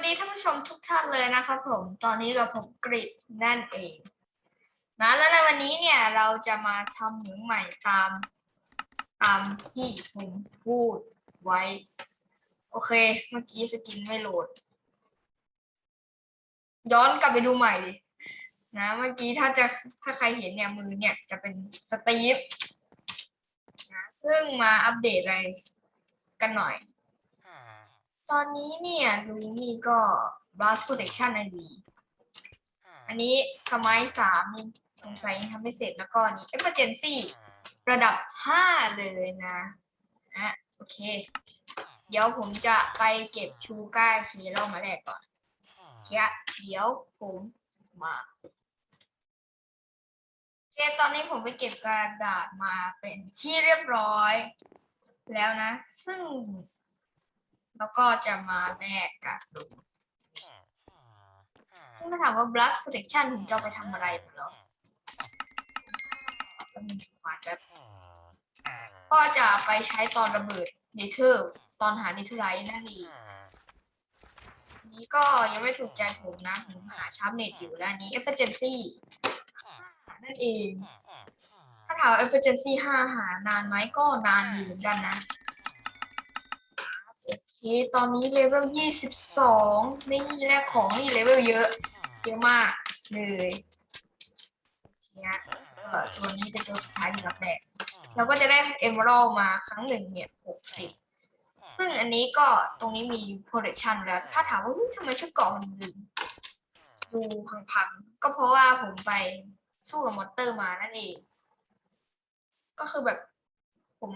วันนี้ท่านผู้ชมทุกท่านเลยนะครับผมตอนนี้กับผมกริดนั่นเองนะแล้วในวันนี้เนี่ยเราจะมาทำหมูใหม่ตามตามที่ผมพูดไว้ โอเค เมื่อกี้สกินไม่โหลด ย้อนกลับไปดูใหม่นะ เมื่อกี้ถ้าจะถ้าใครเห็นเนี่ยมือเนี่ยจะเป็นสตีฟนะซึ่งมาอัปเดตอะไรกันหน่อย ตอนนี้เนี่ยดูนี่ก็ blast protection IV อันนี้สมัยสามนี่สงสัยยังทำไม่เสร็จแล้วก็นี่ emergency ระดับห้าเลยนะนะโอเค เดี๋ยวผมจะไปเก็บชูก้าคีเล่ามาแรกก่อนเคียเดี๋ยวผมมาโอเคตอนนี้ผมไปเก็บกระดาษมาเป็นที่เรียบร้อยแล้วนะ ซึ่ง แล้วก็จะมาแลกกันดูซึ่งถ้าถามว่า blast protection ผมจะเอาไปทำอะไรเหรอก็จะก็จะไปใช้ตอนระเบิดเนเธอร์ ตอนหาเนเธอร์ไลท์นั่นเองนี้ก็ยังไม่ถูกใจผมนะ ผมหาชาร์ปเน็ตอยู่แล้วนี้ efficiency นั่นเอง ถ้าถามว่า efficiency 5 หานานไหมก็นานอยู่เหมือนกันนะ ตอนนี้เลเวลยี่สิบสองนี่แลกของนี่เลเวลเยอะ เยอะมากเลยเนี่ยตัวนี้เป็นตัวสุดท้ายสำหรับแรกเราก็จะได้เอม r ร l มาครั้งหนึ่งเนี่ยหกสิบซึ่งอันนี้ก็ตรงนี้มี protection แล้ว ถ้าถามว่าทำไมชุดเกาะมันดูดูพังๆ ก็เพราะว่าผมไปสู้กับมอเตอร์มานั่นเอง ก็คือแบบ ผม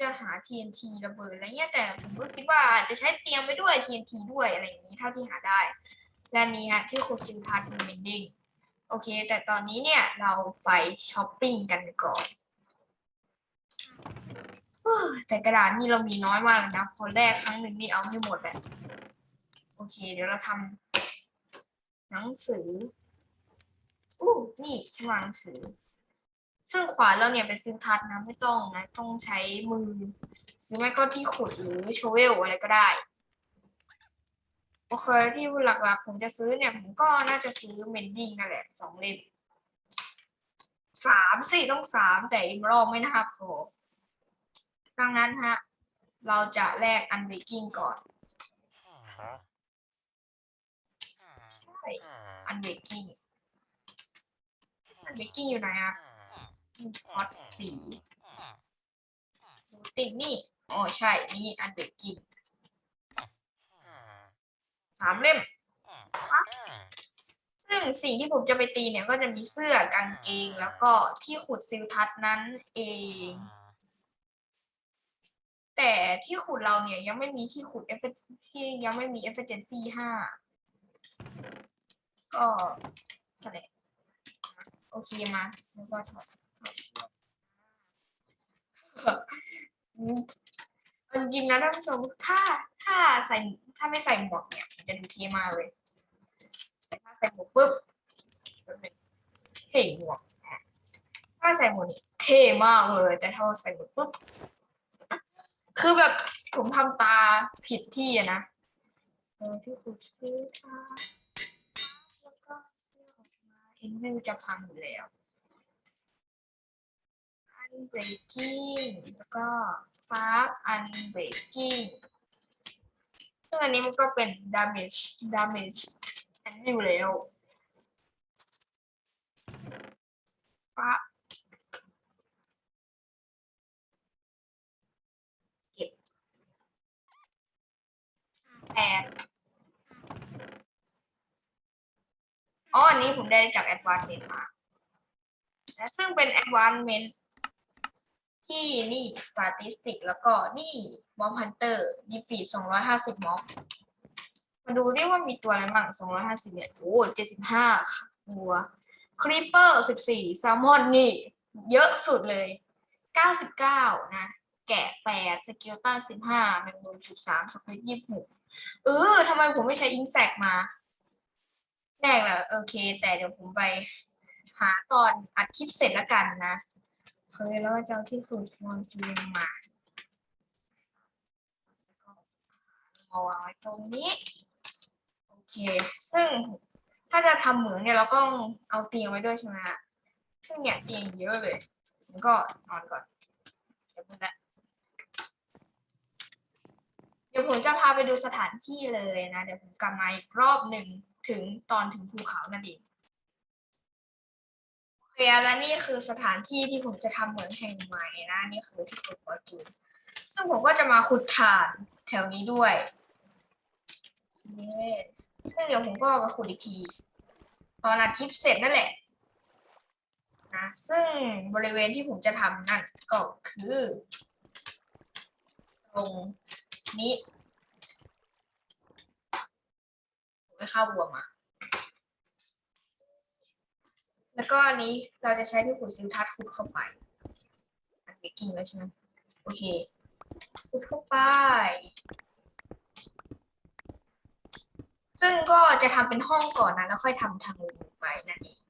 จะหา TNT ระเบิดอะไรเงี้ยแต่ผมก็คิดว่าจะใช้เตรียมไว้ด้วย TNT ด้วยอะไรอย่างนี้เท่าที่หาได้ และนี้ฮะที่คุณซิลทัสมีเมนดิ้งโอเค แต่ตอนนี้เนี่ยเราไปช้อปปิ้งกันก่อนแต่กระดาษนี่เรามีน้อยมากนะพอแรกครั้งหนึ่งนี่เอาไม่หมดเลยโอเค เดี๋ยวเราทำหนังสืออู้นี่ฉันวางหนังสือ ซึ่งขวานเราเนี่ยเป็นซิลทัสนะไม่ต้องนะต้องใช้มือ หรือไม่ก็ที่ขุดหรือโชเวลอะไรก็ได้โอเคที่หลักๆผมจะซื้อเนี่ย ผมก็น่าจะซื้อเมนดิ้งนั่นแหละสองเล่มสามสี่ต้องสามแต่อิมรอบไม่น่าพอดังนั้นฮะ เราจะแลกอันเบกกิ้งก่อนใช่อันเบกกิ้งอันเบกกิ้งอยู่ไหนอะ ฮอตสีติดนี่อ๋อใช่ นี่อันเบกกิ้งสามเล่ม ซึ่งสิ่งที่ผมจะไปตีเนี่ยก็จะมีเสื้อกางเกงแล้วก็ที่ขุดซิลทัศนั้นเอง แต่ที่ขุดเราเนี่ยยังไม่มีที่ขุดเอฟที่ยังไม่มีเอฟเฟเจนซี่ห้าก็นั่นแหละโอเคมาแล้วก็ถอด จริงนะท่านผู้ชมถ้าถ้าใส่ถ้าไม่ใส่หมวกเนี่ยมันจะดูเท่มากเลยแต่ถ้าใส่หมวกปุ๊บแบบนี้เท่หมวกถ้าใส่หมวกนี่เท่มากเลย แต่ถ้าใส่หมวกปุ๊บคือแบบผมทำตาผิดที่อะนะเออที่คุณซื้อค่ะแล้วก็ซื้อออกมาเห็นวิวจะพังอยู่แล้ว อันเบรกกิ้งแล้วก็ฟาสอันเบรกกิ้งซึ่งอันนี้มันก็เป็น damage damage อันนี้อยู่แล้วฟ้าเก็บแปดอ๋ออันนี้ผมได้จาก advance มา และซึ่งเป็น advance ที่นี่สถิติแล้วก็นี่มอมพันเตอร์ดีฟีสองร้อยห้าสิบม็อบมาดูดิว่ามีตัวอะไรบ้างสองร้อยห้าสิบเนี่ยโอ้เจ็ดสิบห้าตัวครีปเปอร์สิบสี่แซลมอนนี่ เยอะสุดเลยเก้าสิบเก้านะแกะแปดสกิลตันสิบห้าแมงมุมสิบสามสเปรยี่สิบหกเออทำไมผมไม่ใช้อินแสกมาแรกแหละโอเค แต่เดี๋ยวผมไปหาตอนอัดคลิปเสร็จแล้วกันนะ เคยแล้วก็จะเอาที่สูตรฟอนจูนมาแล้วก็มาวางไว้ตรงนี้ โอเค ซึ่งถ้าจะทำเหมืองเนี่ยเราต้องเอาเตียงไว้ด้วยใช่ไหมฮะซึ่งเนี่ยเตียงเยอะเลยผมก็นอนก่อน เดี๋ยวผมจะเดี๋ยวผมจะพาไปดูสถานที่เลยนะ เดี๋ยวผมกลับมาอีกรอบหนึ่งถึงตอนถึงภูเขานั่นเอง โอเคและนี่คือสถานที่ที่ผมจะทำเหมืองแห่งใหม่นะนี่คือที่ขุดปอจูนซึ่งผมก็จะมาขุดถ่านแถวนี้ด้วย yes ซึ่งเดี๋ยวผมก็มาขุดอีกที ตอนอัดคลิปเสร็จนั่นแหละนะซึ่งบริเวณที่ผมจะทำนั่นก็คือ ตรงนี้ผมไปเข้าบวมมา แล้วก็อันนี้เราจะใช้ที่ขุดซิลทัศน์ขุดเข้าไป อันเบกกิ้งแล้วใช่ไหมโอเคขุดเข้าไป ซึ่งก็จะทำเป็นห้องก่อนนะ แล้วค่อยทำทางลงไปนั่นเอง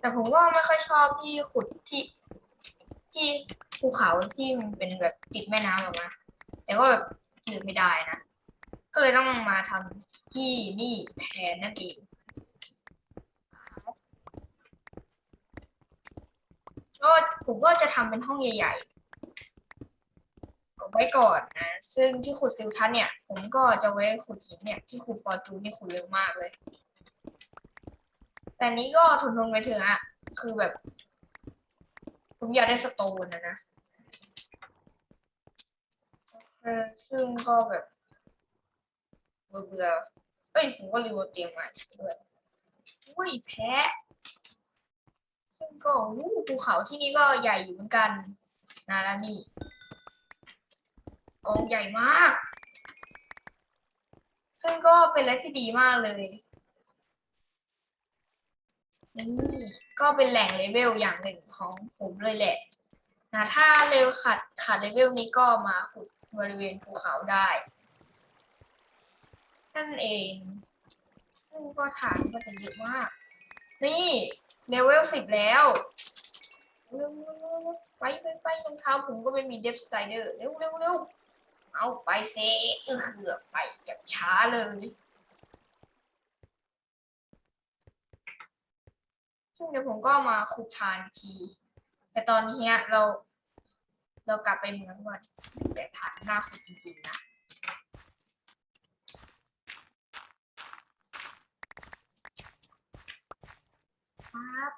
แต่ผมก็ไม่ค่อยชอบที่ขุดที่ที่ภูเขาที่มันเป็นแบบติดแม่น้ำหรอกนะแต่ก็แบบยืนไม่ได้นะ ก็เลยต้องมาทำที่นี่แทนนั่นเอง ก็ผมก็จะทำเป็นห้องใหญ่ๆก็ไว้ก่อนนะ ซึ่งที่ขุดซิลทัสเนี่ย ผมก็จะไว้ขุดหินเนี่ย ที่ขุดปอจูนี่ขุดเยอะมากเลย แต่นี้ก็ทนทนไปเถอะอะคือแบบ ผมอยากได้สโตนนะนะซึ่งก็แบบเบื่อเบื่อเอ้ย ผมก็รีวอร์เตรียมมาด้วยอุ้ยแพ้ ก็ภูเขาที่นี่ก็ใหญ่อยู่เหมือนกันนะแล้วนี่กองใหญ่มาก ซึ่งก็เป็นอะไรที่ดีมากเลยนี่ก็เป็นแหล่งเลเวลอย่างหนึ่งของผมเลยแหละนะถ้าเร็วขัดขาดเลเวลนี้ก็มาขุดบริเวณภูเขาได้นั่นเอง ซึ่งก็ฐานก็จะเยอะมาก นี่ เลเวลสิบแล้วเร็วๆไปไปไปรองเท้าผมก็ไม่มีเดฟสไตเดอร์เร็วเร็วเร็วเอาไปเซเออเหือไปจับช้าเลยซึ่งเดี๋ยวผมก็มาขุดทานที แต่ตอนนี้เรา เรากลับไปเมืองก่อนแต่ฐานหน้าขุดจริงๆนะ ครับ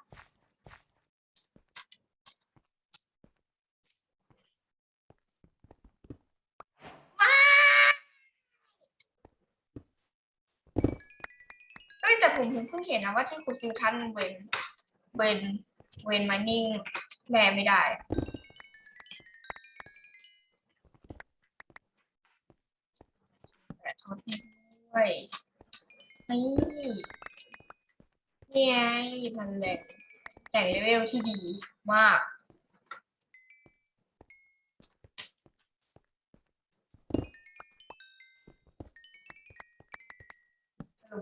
เอ้ยแต่ผม เพิ่งเห็นนะว่าที่คุณซิลทันเวนเวนเวนมานิ่งแม่ไม่ได้แต่ทดด้วยนี่นี่ไงมันแหล่งแต่งเลเวลที่ดีมาก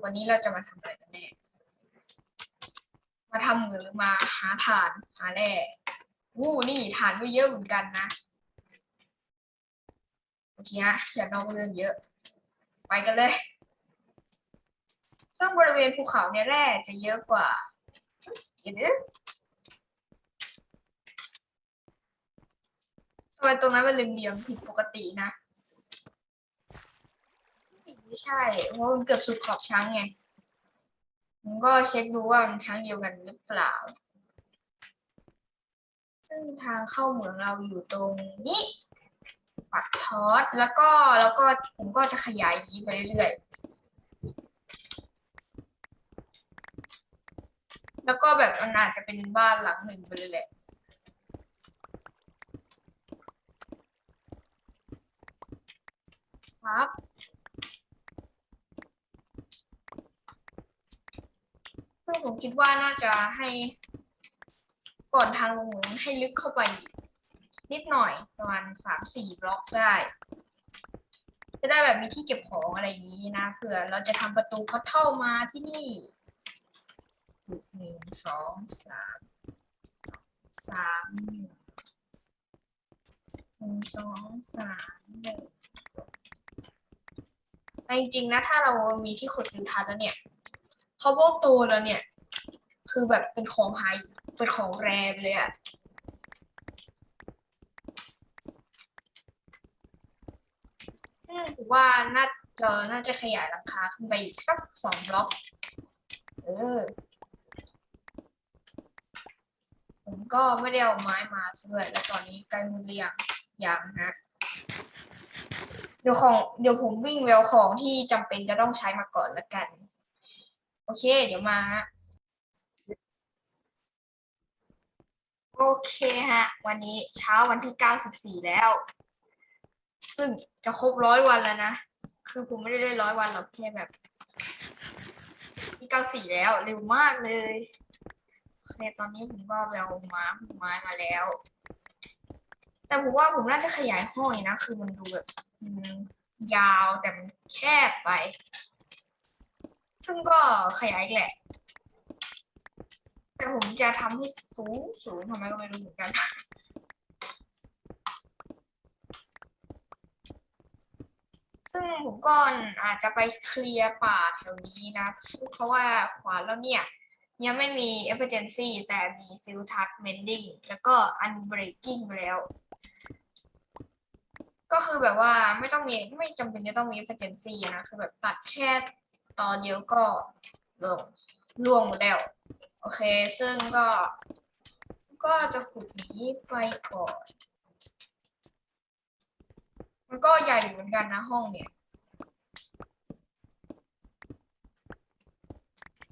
วันนี้เราจะมาทำ มาทำเหมือนหรือมาหาฐานหาแร่วู้นี่ฐานก็เยอะเหมือนกันนะโอเคฮะอย่านอกเรื่องเยอะ ไปกันเลยซึ่งบริเวณภูเขาเนี่ยแร่จะเยอะกว่าเดี๋ยวนะทำไมตรงนั้นมันเหลี่ยมๆผิดปกตินะ ไม่ใช่ เพราะมันเกือบสุดขอบช้างไง ผมก็เช็คดูว่ามันช้างเดียวกันหรือเปล่า ซึ่งทางเข้าเหมืองเราอยู่ตรงนี้ ปักทอสแล้วก็แล้วก็ผมก็จะขยายยีไปเรื่อยๆ แล้วก็แบบมันอาจจะเป็นบ้านหลังหนึ่งไปเลยแหละครับ ซึ่งผมคิดว่าน่าจะให้ก่อนทางลงให้ลึกเข้าไปอีกนิดหน่อยประมาณสามสี่บล็อกได้ จะได้แบบมีที่เก็บของอะไรอย่างนี้นะเผื่อเราจะทำประตูพัทเทิลมาที่นี่หนึ่งสองสามสามหนึ่งหนึ่งสองสามหนึ่งจริงๆนะถ้าเรามีที่ขุดสินทัศน์แล้วเนี่ย เขาโบกโตแล้วเนี่ย คือแบบเป็นของหายเป็นของแรไปเลยอะอืมผมว่าน่าจะน่าจะขยายราคาขึ้นไปอีกสักสองบล็อก เออ ผมก็ไม่ได้เอาไม้มาซะด้วยแล้วตอนนี้ใกล้มือเรียงอย่างนะเดี๋ยวของ เดี๋ยวผมวิ่งแววของที่จำเป็นจะต้องใช้มาก่อนละกัน โอเค เดี๋ยวมาฮะโอเคฮะ วันนี้เช้าวันที่เก้าสิบสี่แล้ว ซึ่งจะครบร้อยวันแล้วนะ คือผมไม่ได้เล่นร้อยวันหรอกแค่แบบที่เก้าสี่แล้วเร็วมากเลยโอเคตอนนี้ผมก็ไปเอาม้าไม้มาแล้ว แต่ผมว่าผมน่าจะขยายห้องอีกนะ คือมันดูแบบยาวแต่มันแคบไป ซึ่งก็ขยายอีกแหละ แต่ผมจะทำให้สูงสูงทำไมก็ไม่รู้เหมือนกัน ซึ่งผมก็อาจจะไปเคลียร์ป่าแถวนี้นะ เพราะว่าขวาแล้วเนี่ย ยังไม่มี emergency แต่มี s i l t o u c h mending แล้วก็ unbreaking ไปแล้ว ก็คือแบบว่าไม่ต้องมีไม่จำเป็นจะต้องมี emergency นะ คือแบบตัดแค่ ตอนเดียวก็ลงล่วงหมดแล้ว โอเค ซึ่งก็ ก็จะขุดนี้ไปก่อน มันก็ใหญ่เหมือนกันนะห้องเนี่ย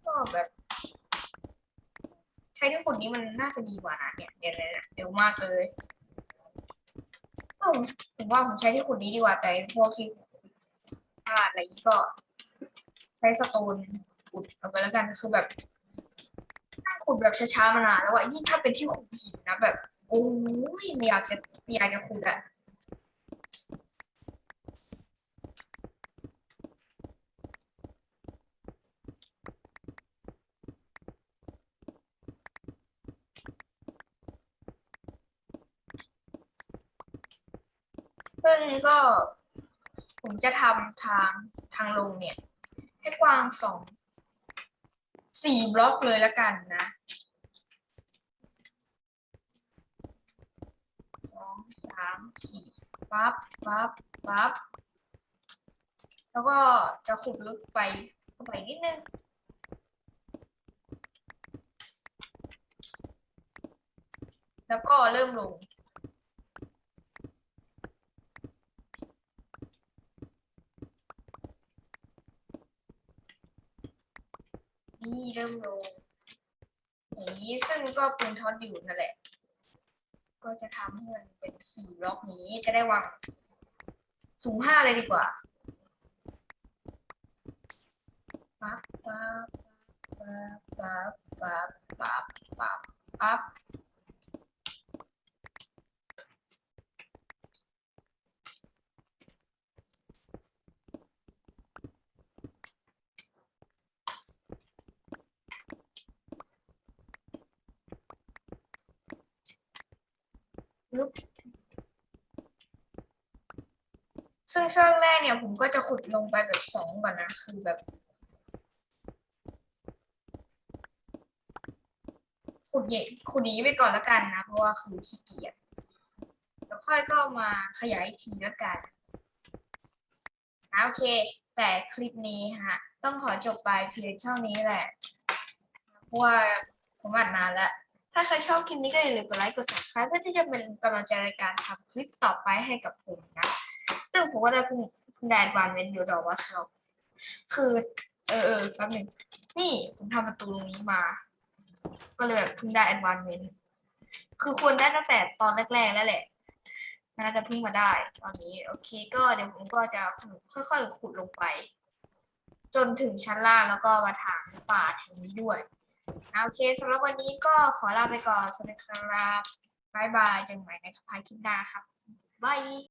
ก็แบบใช้ที่ขุดนี้มันน่าจะดีกว่านะเนี่ยเดี๋ยวนะเดี๋ยวมากเลยผมผมว่าผมใช้ที่ขุดนี้ดีกว่าแต่พวกที่พลาดอะไรนี้ก็ ใช้สโตนขุดเอาไปแล้วกันคือแบบนั่งขุดแบบช้าๆมานานแล้วอะยิ่งถ้าเป็นที่ขุดหินนะแบบ โอ้ยไม่อยากจะไม่อยากจะขุดอะซึ่งก็ผมจะทำทางทางลงเนี่ย ให้กว้างสองสี่บล็อกเลยละกันนะสองสามสี่ปั๊บปั๊บปั๊บแล้วก็จะขุดลึกไปเข้าไปนิดนึงแล้วก็เริ่มลง นี่เริ่มลงอย่างนี้ซึ่ง ก็เป็นท็อตอยู่นั่นแหละ ก็จะทำให้มันเป็นสี่บล็อกนี้จะได้วางสูงห้าเลยดีกว่าปั๊บปั๊บปั๊บปั๊บปั๊บปั๊บปั๊บปั๊บปึ๊บซึ่งช่วงแรก เนี่ยผมก็จะขุดลงไปแบบสองก่อนนะ คือแบบ ขุดเย่ขุดนี้ไปก่อนละกันนะ เพราะว่าคือขี้เกียจแล้วค่อยก็มาขยายอีกทีละกันอะโอเค แต่คลิปนี้ฮะ ต้องขอจบไปเพียงเท่านี้แหละเพราะว่าผมอัดนานแล้วถ้าใครชอบคลิปนี้ก็อย่าลืมกดไลค์กด subscribe เพื่อที่จะเป็นกำลังใจในการทำคลิปต่อไปให้กับผมนะ ซึ่งผมก็ได้เพิ่งเพิ่ง ได้วานเวนอยู่ดอกวัสลคือเออเออแป๊บหนึงนี่ผมทำประตูตรงนี้มา ก็เลยแบบเพิ่งได้ advancement คือควรได้ตั้งแต่ตอนแรกๆแล้วแหละน่าจะเพิ่งมาได้ตอนนี้ โอเค ก็เดี๋ยวผมก็จะค่อยๆขุดลงไป จนถึงชั้นล่างแล้วก็มาถางป่าแถวนี้ด้วยโอเคสำหรับวันนี้ก็ขอลาไปก่อนสวัสดีครับบ๊ายบายเจอกันใหม่ในคลิปหน้าครับบาย